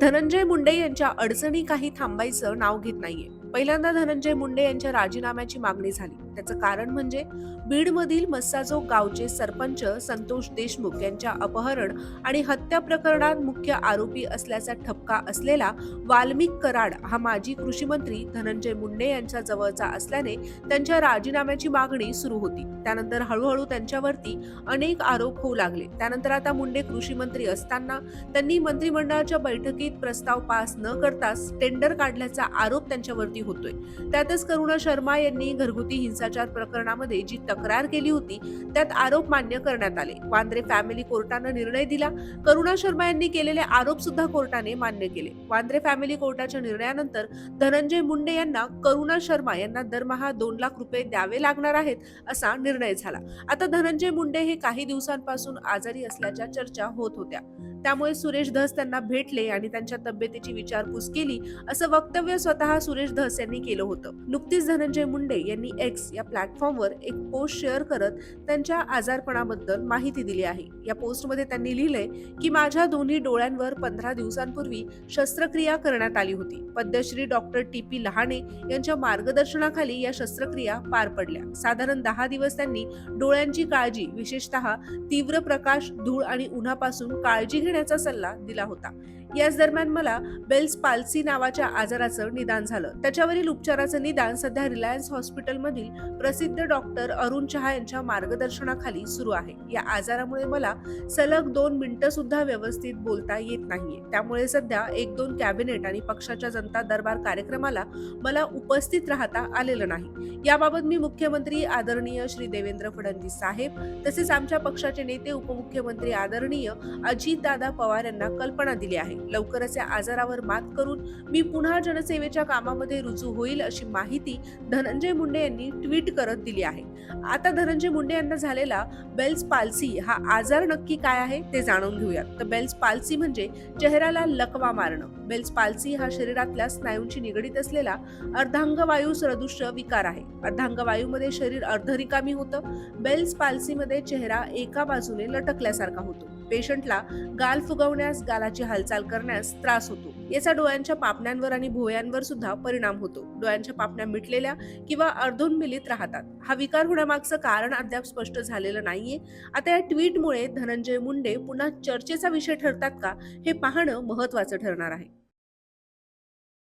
धनंजय मुंडे यांच्या अडचणी काही थांबायचं नाव घेत नाहीये. पहिल्यांदा धनंजय मुंडे यांच्या राजीनाम्याची मागणी झाली. त्याचं कारण म्हणजे बीडमधील मस्साजोग गावचे सरपंच संतोष देशमुख यांच्या अपहरण आणि हत्या प्रकरणात मुख्य आरोपी असल्याचा ठपका असलेला वाल्मिक कराड हा माजी कृषी मंत्री धनंजय मुंडे यांच्या जवळचा असल्याने त्यांच्या राजीनाम्याची मागणी सुरू होती. त्यानंतर हळूहळू त्यांच्यावरती अनेक आरोप होऊ लागले. त्यानंतर आता मुंडे कृषी मंत्री असताना त्यांनी मंत्रिमंडळाच्या बैठकीत प्रस्ताव पास न करताच टेंडर काढल्याचा आरोप त्यांच्यावरती होतोय. त्यातच करुणा शर्मा यांनी घरगुती हिंसाचार प्रकरणामध्ये जी तक्रार केली होती त्यात आरोप मान्य करण्यात आले. वांद्रे फॅमिली कोर्टानं निर्णय दिला. करुणा शर्मा यांनी केलेले आरोप सुद्धा कोर्टाने मान्य केले. वांद्रे फॅमिली कोर्टाच्या निर्णयानंतर धनंजय मुंडे यांना करुणा शर्मा यांना दरमहा दोन लाख रुपये द्यावे लागणार आहेत असा निर्णय झाला. आता धनंजय मुंडे हे काही दिवसांपासून आजारी असल्याच्या चर्चा होत होत्या. त्यामुळे सुरेश धस त्यांना भेटले आणि त्यांच्या तब्येतीची विचारपूस केली. असं वक्तव्य स्वतः सुरेश धस यांनी केलं होतं. नुकतीच धनंजय मुंडे यांनी एक्स या प्लॅटफॉर्मवर एक पोस्ट शेअर करत त्यांच्या आजारपणाबद्दल माहिती दिली आहे. या पोस्टमध्ये त्यांनी लिहिलंय की माझ्या दोन्ही डोळ्यांवर पंधरा दिवसांपूर्वी शस्त्रक्रिया करण्यात आली होती. Padmashri doctor T P Lahane यांच्या मार्गदर्शनाखाली या शस्त्रक्रिया पार पडल्या. साधारण दहा दिवस त्यांनी डोळ्यांची काळजी विशेषतः तीव्र प्रकाश धूळ आणि उन्हापासून काळजी घेण्याचा सल्ला दिला होता. याच दरम्यान मला बेल्स पाल्सी नावाच्या आजाराचं निदान झालं. त्याच्यावरील उपचाराचं निदान सध्या रिलायन्स हॉस्पिटलमधील प्रसिद्ध डॉक्टर अरुण शहा यांच्या मार्गदर्शनाखाली सुरू आहे. या आजारामुळे मला सलग दोन मिनिटं सुद्धा व्यवस्थित बोलता येत नाहीये. त्यामुळे सध्या एक दोन कॅबिनेट आणि पक्षाच्या जनता दरबार कार्यक्रमाला मला उपस्थित राहता आलेलं नाही. याबाबत मी मुख्यमंत्री आदरणीय श्री देवेंद्र फडणवीस साहेब तसेच आमच्या पक्षाचे नेते उपमुख्यमंत्री आदरणीय अजितदादा पवार यांना कल्पना दिली आहे. लवकरच या आजारावर मात करून मी पुन्हा जनसेवेच्या कामामध्ये रुजू होईल अशी माहिती धनंजय मुंडे यांनी ट्विट करत दिली आहे. आता धनंजय मुंडे यांना झालेला बेल्स पाल्सी हा आजार नक्की काय आहे ते जाणून घेऊयात. तर बेल्स पाल्सी म्हणजे चेहऱ्याला लकवा मारणं. बेल्स पाल्सी हा शरीरातल्या स्नायूंशी निगडीत असलेला अर्धांगवायू सदृश्य विकार आहे. अर्धांगवायूमध्ये शरीर अर्धरिकामी होतं. बेल्स पाल्सीमध्ये चेहरा एका बाजूने लटकल्यासारखा होतो. पेशंटला गाल फुगवण्यास गालाची हालचाल करण्यास त्रास होतो. याचा डोळ्यांच्या पापण्यांवर आणि भोयांवर सुद्धा परिणाम होतो. डोळ्यांच्या पापण्या मिटलेल्या किंवा अर्धोन्मिलित राहतात. हा विकार होण्यामागचं कारण अद्याप स्पष्ट झालेलं नाहीये. आता या ट्विटमुळे धनंजय मुंडे पुन्हा चर्चेचा विषय ठरतात का हे पाहणं महत्वाचं ठरणार आहे.